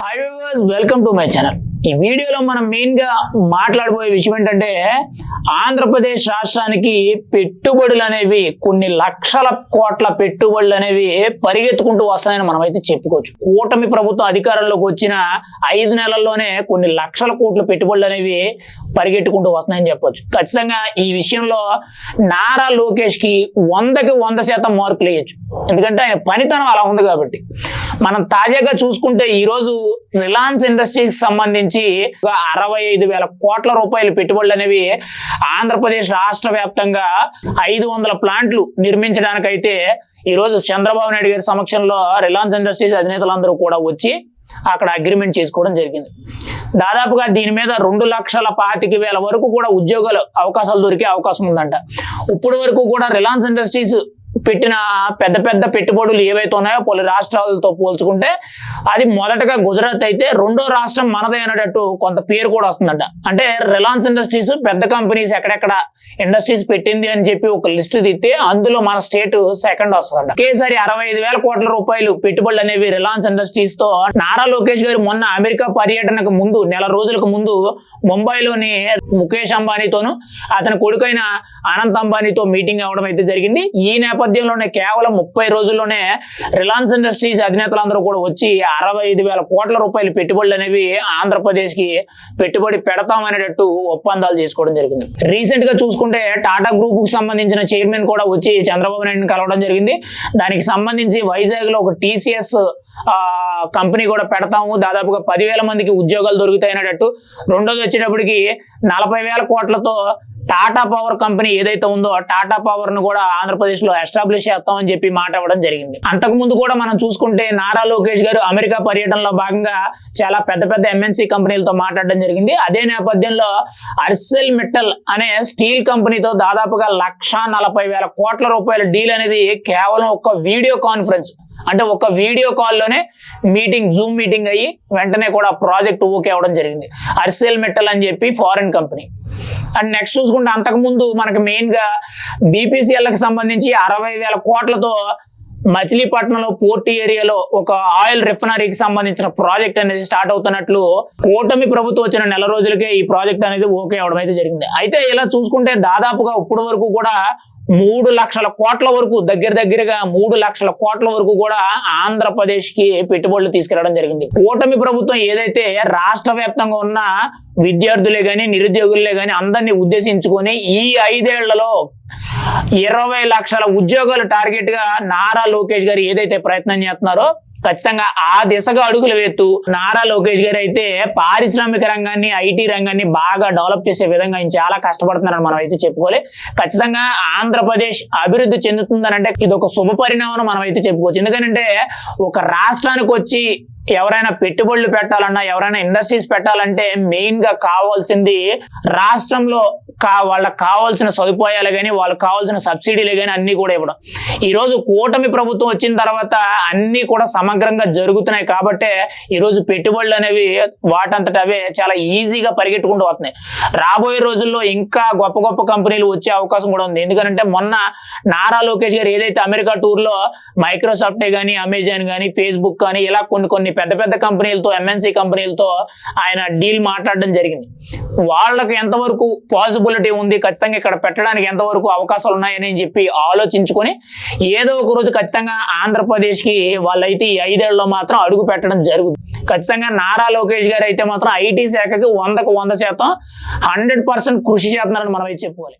Hi viewers welcome to my channel ఈ వీడియోలో మనం మెయిన్గా మాట్లాడబోయే విషయం ఏంటంటే ఆంధ్రప్రదేశ్ రాష్ట్రానికి పెట్టుబడులు అనేవి కొన్ని లక్షల కోట్ల పెట్టుబడులు అనేవి పరిగెత్తుకుంటూ వస్తాయని మనం అయితే చెప్పుకోవచ్చు. కూటమి ప్రభుత్వం అధికారంలోకి వచ్చిన ఐదు నెలల్లోనే కొన్ని లక్షల కోట్ల పెట్టుబడులు అనేవి పరిగెట్టుకుంటూ వస్తున్నాయని చెప్పొచ్చు. ఖచ్చితంగా ఈ విషయంలో నారా లోకేష్కి వందకి వంద శాతం మార్కులు వేయచ్చు. ఎందుకంటే ఆయన పనితనం అలా ఉంది కాబట్టి. మనం తాజాగా చూసుకుంటే ఈ రోజు రిలయన్స్ ఇండస్ట్రీస్ సంబంధించి అరవై ఐదు వేల కోట్ల రూపాయల పెట్టుబడులు అనేవి ఆంధ్రప్రదేశ్ రాష్ట్ర వ్యాప్తంగా ఐదు వందల ప్లాంట్లు నిర్మించడానికైతే ఈ రోజు చంద్రబాబు నాయుడు గారి సమక్షంలో రిలయన్స్ ఇండస్ట్రీస్ అధినేతలందరూ కూడా వచ్చి అక్కడ అగ్రిమెంట్ చేసుకోవడం జరిగింది. దాదాపుగా దీని మీద రెండు లక్షల పాతిక వేల వరకు కూడా ఉద్యోగాలు అవకాశాలు దొరికే అవకాశం ఉందంట. ఇప్పటి వరకు కూడా రిలయన్స్ ఇండస్ట్రీస్ పెట్టిన పెద్ద పెద్ద పెట్టుబడులు ఏవైతే ఉన్నాయో పలు రాష్ట్రాలతో పోల్చుకుంటే అది మొదటగా గుజరాత్ అయితే రెండో రాష్ట్రం మనదే అనేటట్టు కొంత పేరు కూడా వస్తుందంట. అంటే రిలయన్స్ ఇండస్ట్రీస్ పెద్ద కంపెనీస్ ఎక్కడెక్కడ ఇండస్ట్రీస్ పెట్టింది అని చెప్పి ఒక లిస్ట్ తిత్తే అందులో మన స్టేట్ సెకండ్ వస్తుందంట. ఒకేసారి అరవై ఐదు వేల కోట్ల రూపాయలు పెట్టుబడులు అనేవి రిలయన్స్ ఇండస్ట్రీస్తో నారా లోకేష్ గారు మొన్న అమెరికా పర్యటనకు ముందు నెల రోజులకు ముందు ముంబైలోని ముఖేష్ అంబానీతోను అతని కొడుకైన అనంత్ అంబానీతో మీటింగ్ అవ్వడం అయితే జరిగింది. ఈ నేపథ్యంలోనే కేవలం ముప్పై రోజుల్లోనే రిలయన్స్ ఇండస్ట్రీస్ అధినేతలందరూ కూడా వచ్చి అరవై ఐదు వేల కోట్ల రూపాయల పెట్టుబడులు అనేవి ఆంధ్రప్రదేశ్కి పెట్టుబడి పెడతామనేటట్టు ఒప్పందాలు చేసుకోవడం జరిగింది. రీసెంట్గా చూసుకుంటే టాటా గ్రూప్కు సంబంధించిన చైర్మన్ కూడా వచ్చి చంద్రబాబు నాయుడుని కలవడం జరిగింది. దానికి సంబంధించి వైజాగ్లో ఒక టీసీఎస్ కంపెనీ కూడా పెడతాము. దాదాపుగా పదివేల మందికి ఉద్యోగాలు దొరుకుతాయి అనేటట్టు రెండోది వచ్చేటప్పటికి నలభై వేల కోట్లతో టాటా పవర్ కంపెనీ ఏదైతే ఉందో టాటా పవర్ను కూడా ఆంధ్రప్రదేశ్లో ఎస్టాబ్లిష్ చేస్తామని చెప్పి మాట ఇవ్వడం జరిగింది. అంతకు ముందు కూడా మనం చూసుకుంటే నారా లోకేష్ గారు అమెరికా పర్యటనలో భాగంగా చాలా పెద్ద పెద్ద ఎంఎన్సీ కంపెనీలతో మాట్లాడడం జరిగింది. అదే నేపథ్యంలో అర్సెల్ మిట్టల్ అనే స్టీల్ కంపెనీతో దాదాపుగా లక్ష నలభై వేల కోట్ల రూపాయల డీల్ అనేది కేవలం ఒక వీడియో కాన్ఫరెన్స్ అంటే ఒక వీడియో కాల్లోనే మీటింగ్ జూమ్ మీటింగ్ అయ్యి వెంటనే కూడా ప్రాజెక్ట్ ఓకే అవ్వడం జరిగింది. అర్సెల్ మెటల్ అని చెప్పి ఫారెన్ కంపెనీ. అండ్ నెక్స్ట్ చూసుకుంటే అంతకుముందు మనకి మెయిన్గా బీపీసీఎల్కి సంబంధించి అరవై వేల కోట్లతో మచిలీపట్నంలో పోర్ట్ ఏరియాలో ఒక ఆయిల్ రిఫైనరీకి సంబంధించిన ప్రాజెక్ట్ అనేది స్టార్ట్ అవుతున్నట్లు కూటమి ప్రభుత్వం వచ్చిన నెల రోజులకే ఈ ప్రాజెక్ట్ అనేది ఓకే అవడం అయితే జరిగింది. అయితే ఇలా చూసుకుంటే దాదాపుగా ఇప్పటి వరకు కూడా మూడు లక్షల కోట్ల వరకు దగ్గర దగ్గరగా మూడు లక్షల కోట్ల వరకు కూడా ఆంధ్రప్రదేశ్కి పెట్టుబడులు తీసుకెళ్ళడం జరిగింది. కూటమి ప్రభుత్వం ఏదైతే రాష్ట్ర వ్యాప్తంగా ఉన్న విద్యార్థులే గాని నిరుద్యోగులే గాని అందరినీ ఉద్దేశించుకొని ఈ ఐదేళ్ళలో ఇరవై లక్షల ఉద్యోగాలు టార్గెట్గా నారా లోకేష్ గారు ఏదైతే ప్రయత్నం చేస్తున్నారో ఖచ్చితంగా ఆ దిశగా అడుగులు వేస్తూ నారా లోకేష్ గారు అయితే పారిశ్రామిక రంగాన్ని ఐటీ రంగాన్ని బాగా డెవలప్ చేసే విధంగా ఆయన చాలా కష్టపడుతున్నారని మనం అయితే చెప్పుకోవాలి. ఖచ్చితంగా ఆంధ్రప్రదేశ్ అభివృద్ధి చెందుతుందనంటే ఇది ఒక శుభ పరిణామం మనం అయితే చెప్పుకోవచ్చు. ఎందుకంటే ఒక రాష్ట్రానికి వచ్చి ఎవరైనా పెట్టుబడులు పెట్టాలన్నా ఎవరైనా ఇండస్ట్రీస్ పెట్టాలంటే మెయిన్గా కావాల్సింది రాష్ట్రంలో కా వాళ్ళకి కావాల్సిన సదుపాయాలు కానీ వాళ్ళకి కావాల్సిన సబ్సిడీలు కానీ అన్ని కూడా ఇవ్వడం. ఈ రోజు కూటమి ప్రభుత్వం వచ్చిన తర్వాత అన్ని కూడా సమగ్రంగా జరుగుతున్నాయి కాబట్టే ఈ రోజు పెట్టుబడులు అనేవి వాటంతట అవే చాలా ఈజీగా పరిగెట్టుకుంటూ వస్తున్నాయి. రాబోయే రోజుల్లో ఇంకా గొప్ప గొప్ప కంపెనీలు వచ్చే అవకాశం కూడా ఉంది. ఎందుకంటే మొన్న నారా లోకేష్ గారు ఏదైతే అమెరికా టూర్లో మైక్రోసాఫ్టే కానీ అమెజాన్ కానీ ఫేస్బుక్ కానీ ఇలా కొన్ని కొన్ని పెద్ద పెద్ద కంపెనీలతో ఎంఎన్సీ కంపెనీలతో ఆయన డీల్ మాట్లాడడం జరిగింది. వాళ్ళకి ఎంతవరకు పాసిబిలిటీ ఉంది ఖచ్చితంగా ఇక్కడ పెట్టడానికి ఎంతవరకు అవకాశాలు ఉన్నాయని చెప్పి ఆలోచించుకొని ఏదో ఒక రోజు ఖచ్చితంగా ఆంధ్రప్రదేశ్కి వాళ్ళైతే ఈ ఐదేళ్ళలో మాత్రం అడుగు పెట్టడం జరుగుతుంది. ఖచ్చితంగా నారా లోకేష్ గారు అయితే మాత్రం ఐటీ శాఖకి వందకు వంద శాతం హండ్రెడ్ పర్సెంట్ కృషి చేస్తున్నారని మనం అయితే చెప్పుకోవాలి.